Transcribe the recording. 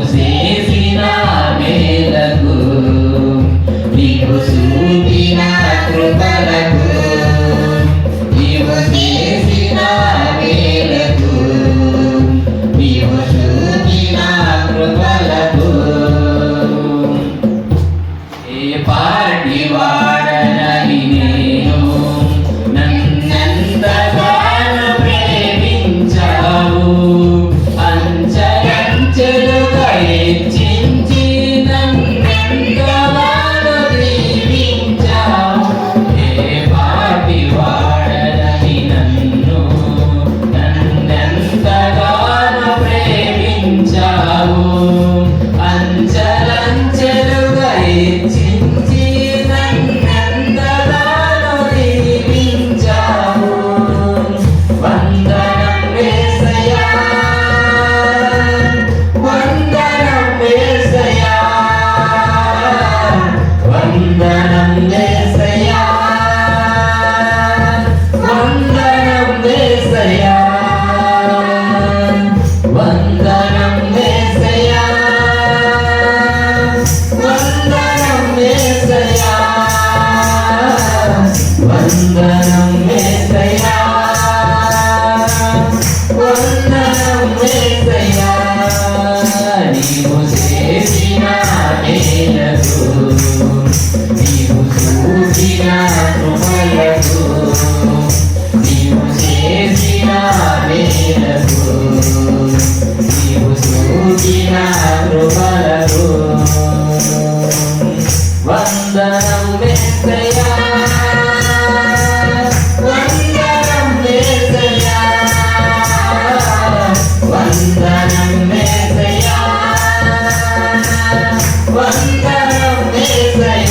você. వందనం ఏసయ్యా వందనం ఏసయ్యా నీవు చేసిన మేలకు నీవు చూసిన కృపలకు నీవు చేసిన మేలకు నీవు చూసిన కృపలకు వందనం Let's